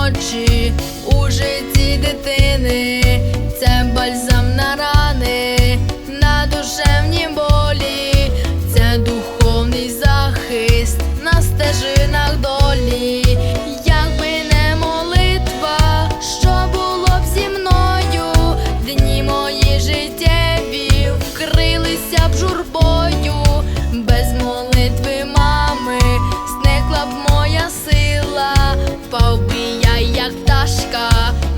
ночі у житті дитини, це бальзам на рани, на душевні болі, це духовний захист на стежинах долі. Без молитви мами зникла б моя сила. 確か。